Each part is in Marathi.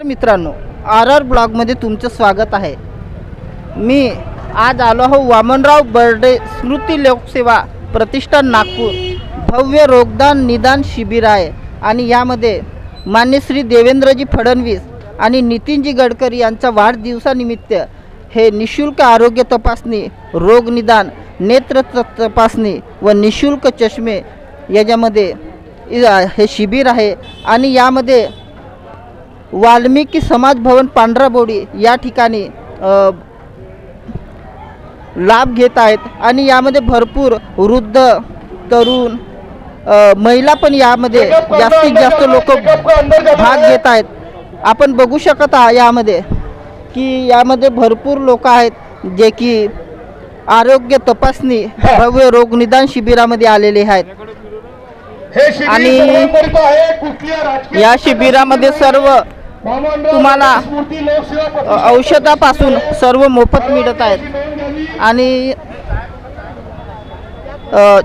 नमस्कार मित्रांनो आर आर ब्लॉगमध्ये तुमचं स्वागत आहे. मी आज आलो आहो वामनराव बर्डे स्मृती लोकसेवा प्रतिष्ठान नागपूर. भव्य रोगदान निदान शिबिर आहे आणि यामध्ये मान्य श्री देवेंद्रजी फडणवीस आणि नितीनजी गडकरी यांच्या वाढदिवसानिमित्त हे निशुल्क आरोग्य तपासणी रोगनिदान नेत्र तपासणी व निशुल्क चष्मे याच्यामध्ये हे शिबिर आहे. आणि यामध्ये वाल्मिकी समाज भवन पांढराबोडी या ठिकाणी लाभ घेत आहेत. आणि यामध्ये भरपूर वृद्ध तरुण महिला पण यामध्ये जास्तीत जास्त लोक भाग घेत आहेत. आपण बघू शकत आहात यामध्ये की यामध्ये भरपूर लोक आहेत जे की आरोग्य तपासणी भव्य रोग निदान शिबिरामध्ये आलेले आहेत. आणि या शिबिरामध्ये सर्व तुम्हाला औषधापासून सर्व मोफत मिळत आहेत. आणि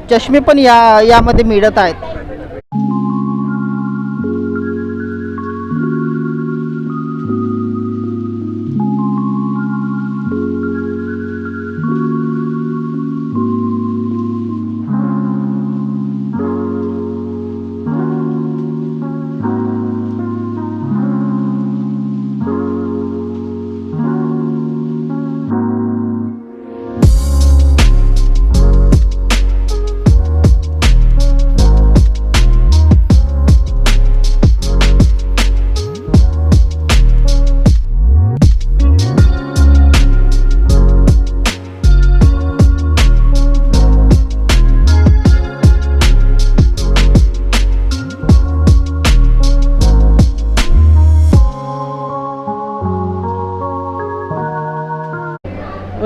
चष्मे पण या यामध्ये मिळत आहेत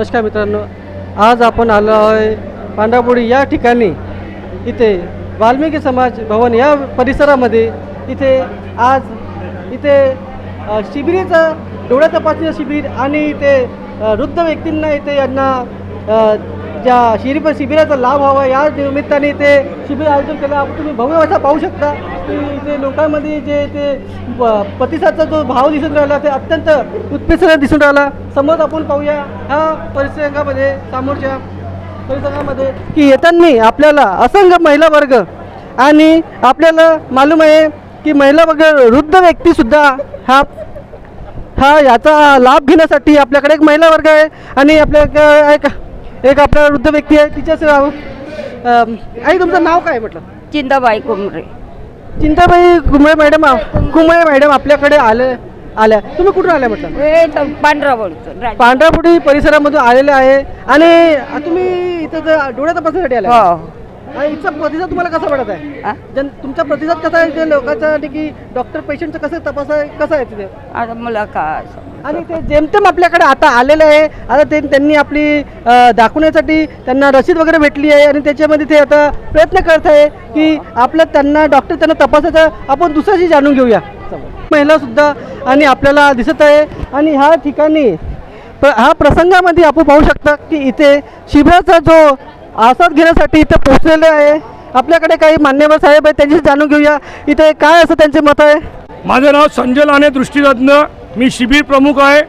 नमस्कार मित्रांनो आज आपण आलो आहे पांढरापुडी या ठिकाणी. इथे वाल्मिकी समाज भवन या परिसरामध्ये इथे आज इथे शिबिरीचं डोळ्या तपासणीचं शिबिर आणि इथे वृद्ध व्यक्तींना इथे यांना ज्या शिबिर शिबिराचा लाभ व्हावा या निमित्ताने इथे शिबिर आयोजन केलं. आपण तुम्ही भव्य असा पाहू शकता की इथे लोकांमध्ये जे ते प- प्रतिसादचा जो भाव दिसून राहिला ते अत्यंत उत्पेसर दिसून राहिला. समज आपण पाहूया ह्या परिसंघामध्ये समोरच्या परिसंघामध्ये की येताना आपल्याला असंख्य महिला वर्ग आणि आपल्याला मालूम आहे की महिला वर्ग वृद्ध व्यक्तीसुद्धा हा हा याचा लाभ घेण्यासाठी आपल्याकडे एक महिला वर्ग आहे आणि आपल्या एक एक आपला वृद्ध व्यक्ती आहे तिच्याच अं, आई तुमचं नाव काय म्हटलं? चिंताबाई कुमरे. चिंताबाई कुंबळे मॅडम कुंबळे मॅडम आपल्याकडे आले आल्या. तुम्ही कुठून आल्या म्हटलं? हे तर पांढरा बोलतो राज- पांढरापुडी परिसरामधून आलेले आहे. आणि तुम्ही इथं जर डोळ्या तपासण्यासाठी आले हो. आणि इथचा प्रतिसाद तुम्हाला कसा पडत आहे? जन तुमचा प्रतिसाद कसा आहे? जे लोकांचा की डॉक्टर पेशंटचं कसं तपास आहे? कसं आहे तिथे? आता मला काय सांगू? आणि ते जेमतेम आपल्याकडे आता आलेलं आहे आता ते त्यांनी आपली दाखवण्यासाठी त्यांना रसीद वगैरे भेटली आहे आणि त्याच्यामध्ये ते आता प्रयत्न करत आहे की आपलं त्यांना डॉक्टर त्यांना तपासायचं आपण दुसऱ्याशी जाणून घेऊया. महिलासुद्धा आणि आपल्याला दिसत आहे आणि ह्या ठिकाणी प्र हा प्रसंगामध्ये आपण पाहू शकता की इथे शिबिराचा जो आस्वाद घेण्यासाठी इथे पोहोचलेले आहे. आपल्याकडे काही मान्यवर साहेब आहेत त्यांच्याशी जाणून घेऊया. इथे काय असं त्यांचे मत आहे? माझं नाव संजय लाने दृष्टीरत्न मी शिबिर प्रमुख आहे.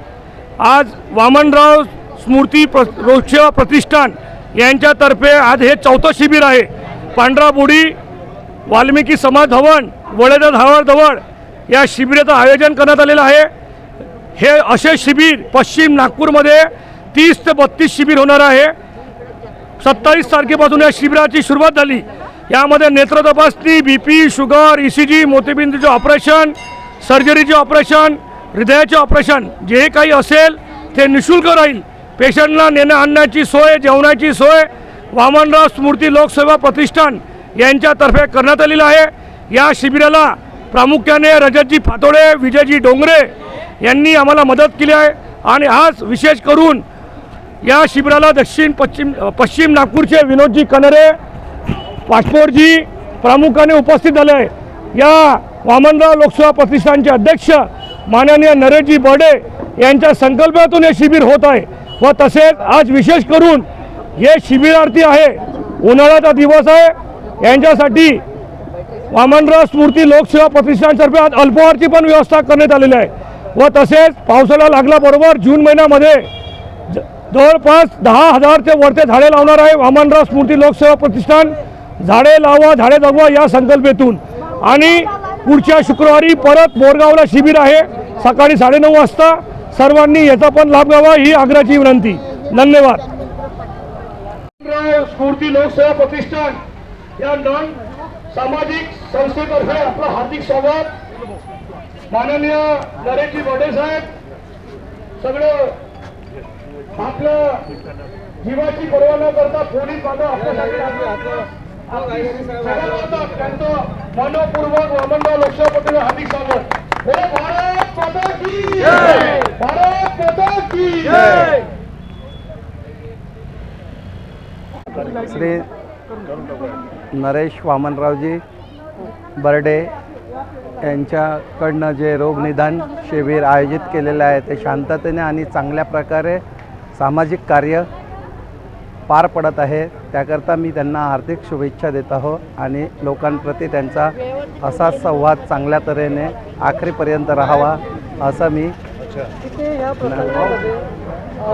आज वामनराव स्मृती प्र रोगसेवा प्रतिष्ठान यांच्यातर्फे आज हे चौथं शिबिर आहे. पांढरा बुडी वाल्मिकी समाज भवन वडेदा धावडजवळ या शिबिराचं आयोजन करण्यात आलेलं आहे. हे असे शिबिर पश्चिम नागपूरमध्ये तीस ते बत्तीस शिबिर होणार आहे. सत्तावीस तारखेपासून या शिबिराची सुरुवात झाली. यामध्ये नेत्र तपासणी B P sugar E C G मोतीबिंदूचे operation सर्जरीचे ऑपरेशन हृदयाचे ऑपरेशन जे काही असेल ते निशुल्क राहील. पेशंटला नेणं आणण्याची सोय जेवणाची सोय वामनराव स्मृती लोकसेवा प्रतिष्ठान यांच्यातर्फे करण्यात आलेलं आहे. या शिबिराला प्रामुख्याने रजतजी फातोडे विजयजी डोंगरे यांनी आम्हाला मदत केली आहे. आणि आज विशेष करून या शिबिराला दक्षिण पश्चिम पश्चिम नागपूरचे विनोदजी कनरे पासपोर्टजी प्रामुख्याने उपस्थित झाले आहे. या वामनराव लोकसेवा प्रतिष्ठानचे अध्यक्ष माननीय नरेशजी बर्डे यांच्या संकल्पातून हे शिबिर होत आहे व तसेच आज विशेष करून हे शिबिरार्थी आहे उन्हाळ्याचा दिवस आहे यांच्यासाठी वामनराव स्मृती लोकसेवा प्रतिष्ठानतर्फे आज अल्पहारची पण व्यवस्था करण्यात आलेली आहे. व तसेच पावसाळा लागल्याबरोबर जून महिन्यामध्ये ज- जवळपास दहा हजारचे वरते झाडे लावणार आहे वामनराव स्मृती लोकसेवा प्रतिष्ठान. झाडे लावा झाडे जगवा या संकल्पेतून. आणि पुढच्या शुक्रवारी परत बोरगावला शिबिर आहे. सकाळी साडेनऊ वाजता सर्वांनी याचा पण लाभ घ्यावा ही आग्रहाची विनंती. धन्यवाद. स्फूर्ती लोकसेवा प्रतिष्ठान या नॉन सामाजिक संस्थेतर्फे आपलं हार्दिक स्वागत. माननीय नरेशजी बडे साहेब सगळं आपलं जीवाची पर्वा न करता पोलीस बांधव आपल्यासाठी मनपूर्वक वामनराव लोकसेवा प्रतिष्ठान हार्दिक स्वागत. भारत माता की भारत माता की श्री नरेश वामनरावजी बर्डे यांच्याकडनं जे रोगनिदान शिबिर आयोजित केलेलं आहे ते शांततेने आणि चांगल्या प्रकारे सामाजिक कार्य पार पडत आहे. त्याकरता मी त्यांना हार्दिक शुभेच्छा देत आहो आणि लोकांप्रती त्यांचा असाच संवाद चांगल्या तऱ्हेने आखरीपर्यंत राहावा असं मी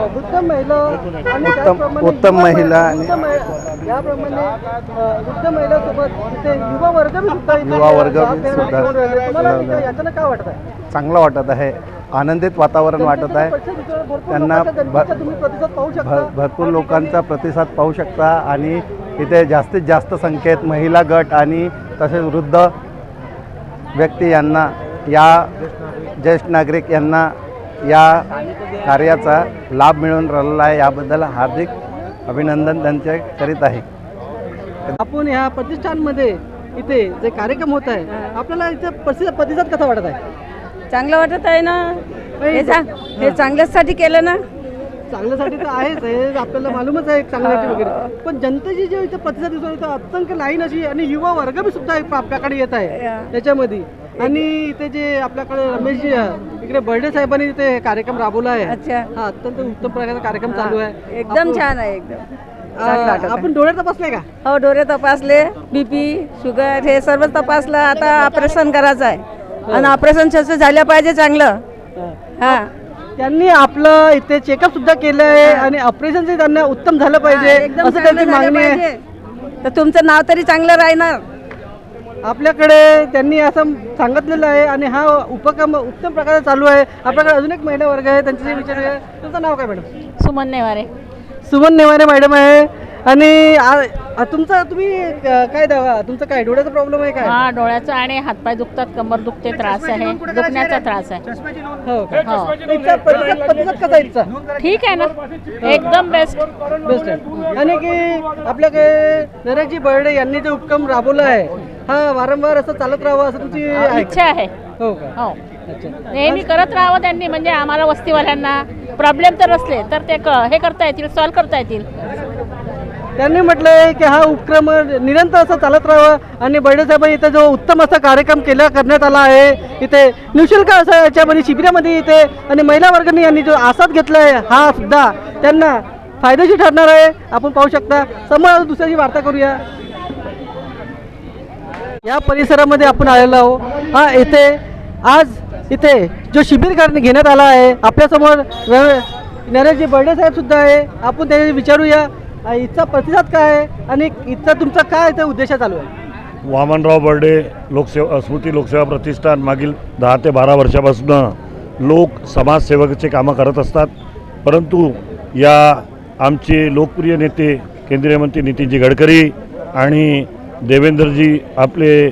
वृद्ध महिला आणि उत्तम- उत्तम महिला आणि- युवा वर्ग सुद्धा चांगलं वाटत आहे. आनंदित वातावरण वाटत आहे. त्यांना भरपूर लोकांचा प्रतिसाद पाहू शकता आणि इथे जास्तीत जास्त संख्येत महिला गट आणि तसेच वृद्ध व्यक्ती यांना या ज्येष्ठ नागरिक यांना या कार्याचा लाभ मिळून राहिलेला आहे. याबद्दल हार्दिक अभिनंदन त्यांचे करीत आहे. आपण ह्या प्रतिष्ठानमध्ये इथे जे कार्यक्रम होत आहे आपल्याला इथे प्रतिसाद प्रतिसाद कसा वाटत आहे? चांगलं वाटत आहे ना? हे चांग हे चांगल्यासाठी केलं ना? चांगल्यासाठी तर आहेच हे आपल्याला मालूमच आहे चांगल्यासाठी वगैरे. पण जनतेची जे इथे प्रतिसाद दिसून येतो असंख्य लाईन अशी आणि युवा वर्ग बी सुद्धा आपल्याकडे येत आहे त्याच्यामध्ये. आणि इथे जे आपल्याकडे रमेशजी इकडे बर्डे साहेबांनी इथे कार्यक्रम राबवला आहे. अच्छा. हा अत्यंत उत्तम प्रकारचा कार्यक्रम चालू आहे. एकदम छान आहे एकदम. आपण डोळे तपासले का? हो डोळे तपासले. बीपी शुगर हे सर्व तपासलं. आता ऑपरेशन करायचं आहे. आणि ऑपरेशन कसं झालं पाहिजे चांगलं. हा. त्यांनी आपलं इथे चेकअप सुद्धा केलं आहे आणि ऑपरेशन त्यांना उत्तम झालं पाहिजे असं त्यांची मागणी आहे. तर तुमचं नाव तरी चांगलं राहणार. आपल्याकडे त्यांनी असं सांगितलेलं आहे आणि हा उपक्रम उत्तम प्रकारे चालू आहे. आपल्याकडे अजून एक महिला वर्ग आहे त्यांचे विचार आहे. तुमचं नाव काय मॅडम सुमन नेवारे. सुमन नेवारे मॅडम आहे. आणि आ- आ- तुमचं तुम्ही काय दावा तुमचं काय डोळ्याचा प्रॉब्लेम आहे काय? हा डोळ्याचा आणि हातपाय दुखतात कंबर दुखते त्रास आहे. दुखण्याचा त्रास आहे. हो का? हो इथचा प्रतिसाद प्रतिसाद कसा आहे इथचा ठीक आहे ना. एकदम बेस्ट बेस्ट आहे. आणि की आपल्याकडे नरेशजी बर्डे यांनी जे उपक्रम राबवला आहे हा वारंवार असं चालत राहावं असं तुमची आहे. का? इच्छा आहे. हो का? हो. अच्छा. नेहमी करत राहावं त्यांनी म्हणजे आम्हाला वस्तीवाल्यांना प्रॉब्लेम तर असले तर ते क- हे करता येतील सॉल्व्ह करता येतील. त्यांनी म्हटलं आहे की हा उपक्रम निरंतर असं चालत राहावं. आणि बर्डे इथे जो उत्तम असा कार्यक्रम केला करण्यात आला आहे इथे निशुल्क असं याच्यामध्ये शिबिरामध्ये इथे आणि महिला वर्गाने यांनी जो आसाद घेतला आहे हा सुद्धा त्यांना फायदेशीर ठरणार आहे. आपण पाहू शकता. समोर दुसऱ्याची वार्ता करूया. या परिसरामध्ये आपण आलेलो आहोत. हा येथे आज इथे जो शिबिर घेण्यात आला आहे आपल्यासमोर नरेशजी बर्डे साहेब सुद्धा आहे. आपण त्यांनी विचारूया. इथचा प्रतिसाद काय आहे? आणि इथचा तुमचा काय इथे उद्देश चालू आहे? वामनराव बर्डे लोकसेवा स्मृती लोकसेवा प्रतिष्ठान मागील दहा ते बारा वर्षापासून लोक समाजसेवकाचे कामं करत असतात. परंतु या आमचे लोकप्रिय नेते केंद्रीय मंत्री नितीनजी गडकरी आणि देवेंद्रजी आपले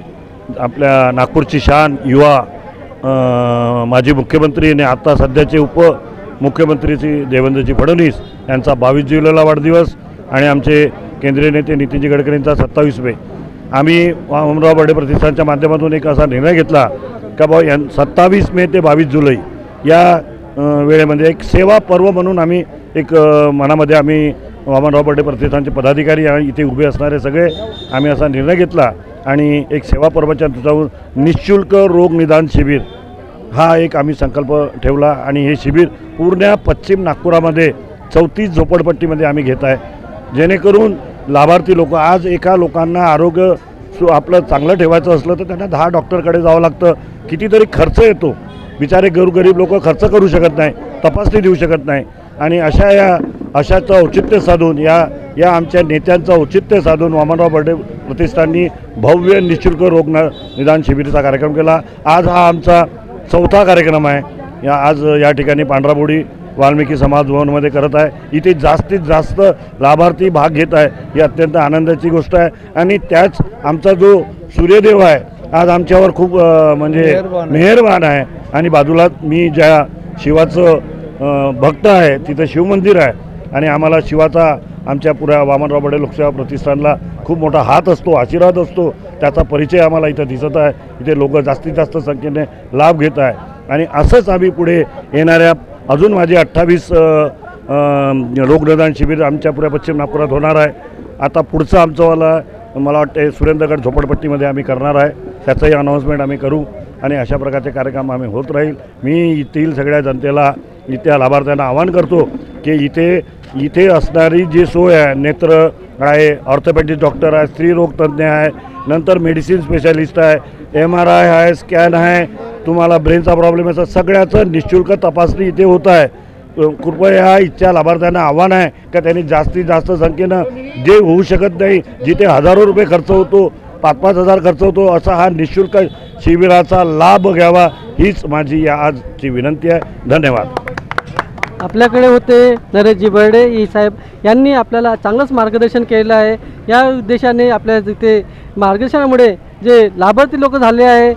आपल्या नागपूरची शान युवा माजी मुख्यमंत्री आणि आता सध्याचे उपमुख्यमंत्रीची देवेंद्रजी फडणवीस यांचा बावीस जुलैला वाढदिवस. आणि आमचे केंद्रीय नेते नितीनजी गडकरींचा सत्तावीस मे आम्ही वामनराव बर्डे प्रतिष्ठानच्या माध्यमातून एक असा निर्णय घेतला का बा यां सत्तावीस मे ते बावीस जुलै या वेळेमध्ये एक सेवा पर्व म्हणून आम्ही एक मनामध्ये आम्ही वामनराव बर्डे प्रतिष्ठानचे पदाधिकारी आणि इथे उभे असणारे सगळे आम्ही असा निर्णय घेतला आणि एक सेवा पर्वाच्या तुझावरून निशुल्क रोग निदान शिबिर हा एक आम्ही संकल्प ठेवला आणि हे शिबिर पूर्ण पश्चिम नागपुरामध्ये चौतीस झोपडपट्टीमध्ये आम्ही घेत आहे. जेणेकरून लाभार्थी लोक आज एका लोकांना आरोग्य सु आपलं चांगलं ठेवायचं असलं तर त्यांना दहा डॉक्टरकडे जावं लागतं. कितीतरी खर्च येतो. बिचारे गरीब लोक खर्च करू शकत नाही तपासणी देऊ शकत नाही. आणि अशा या अशाचं औचित्य साधून या या आमच्या नेत्यांचं औचित्य साधून वामनराव बर्डे प्रतिष्ठाननी भव्य निशुल्क रोग निदान शिबिराचा कार्यक्रम केला. आज हा आमचा चौथा कार्यक्रम आहे. या आज या ठिकाणी पांढराबोडी वाल्मिकी समाज भवनमध्ये करत आहे. इथे जास्तीत जास्त लाभार्थी भाग घेत आहे. ही अत्यंत आनंदाची गोष्ट आहे. आणि त्याच आमचा जो सूर्यदेव आहे आज आमच्यावर खूप म्हणजे मेहरबान आहे. आणि बाजूला मी ज्या शिवाचं भक्त आहे तिथं शिवमंदिर आहे. आणि आम्हाला शिवाचा आमच्या पुऱ्या वामनराव बडे लोकसेवा प्रतिष्ठानला खूप मोठा हात असतो आशीर्वाद असतो. त्याचा परिचय आम्हाला इथं दिसत आहे. इथे लोक जास्तीत जास्त संख्येने लाभ घेत आहे. आणि असंच आम्ही पुढे येणाऱ्या अजून माझे अठ्ठावीस रोगनिदान शिबिर आमच्या पुऱ्या पश्चिम नागपुरात होणार आहे. आता पुढचं आमचंवाला मला वाटते सुरेंद्रगड झोपडपट्टीमध्ये आम्ही करणार आहे. त्याचंही अनाऊन्समेंट आम्ही करू आणि अशा प्रकारचे कार्यक्रम आम्ही होत राहील. मी येथील सगळ्या जनतेला इथल्या लाभार्थ्यांना आवाहन करतो की इथे इथे असणारी जी सोय आहे नेत्र आहे ऑर्थोपॅडिक डॉक्टर आहे स्त्रीरोगतज्ञ आहे नंतर मेडिसिन स्पेशालिस्ट आहे एम आर आय आहे स्कॅन आहे तुम्हाला ब्रेनचा प्रॉब्लेम असा सगळ्याचं निशुल्क तपासणी इथे होत आहे. कृपया इच्छा लाभार्थ्यांना आव्हान आहे का त्यांनी जास्तीत जास्त संख्येनं जे होऊ शकत नाही जिथे हजारो रुपये खर्च होतो पाच पाच हजार खर्च होतो असा हा निशुल्क शिबिराचा लाभ घ्यावा हीच माझी या आजची विनंती आहे. धन्यवाद. आपल्याकडे होते नरेशजी बर्डे ई साहेब. यांनी आपल्याला चांगलंच मार्गदर्शन केलं आहे. या उद्देशाने आपल्या तिथे मार्गदर्शनामुळे जे लाभार्थी लोक झाले आहे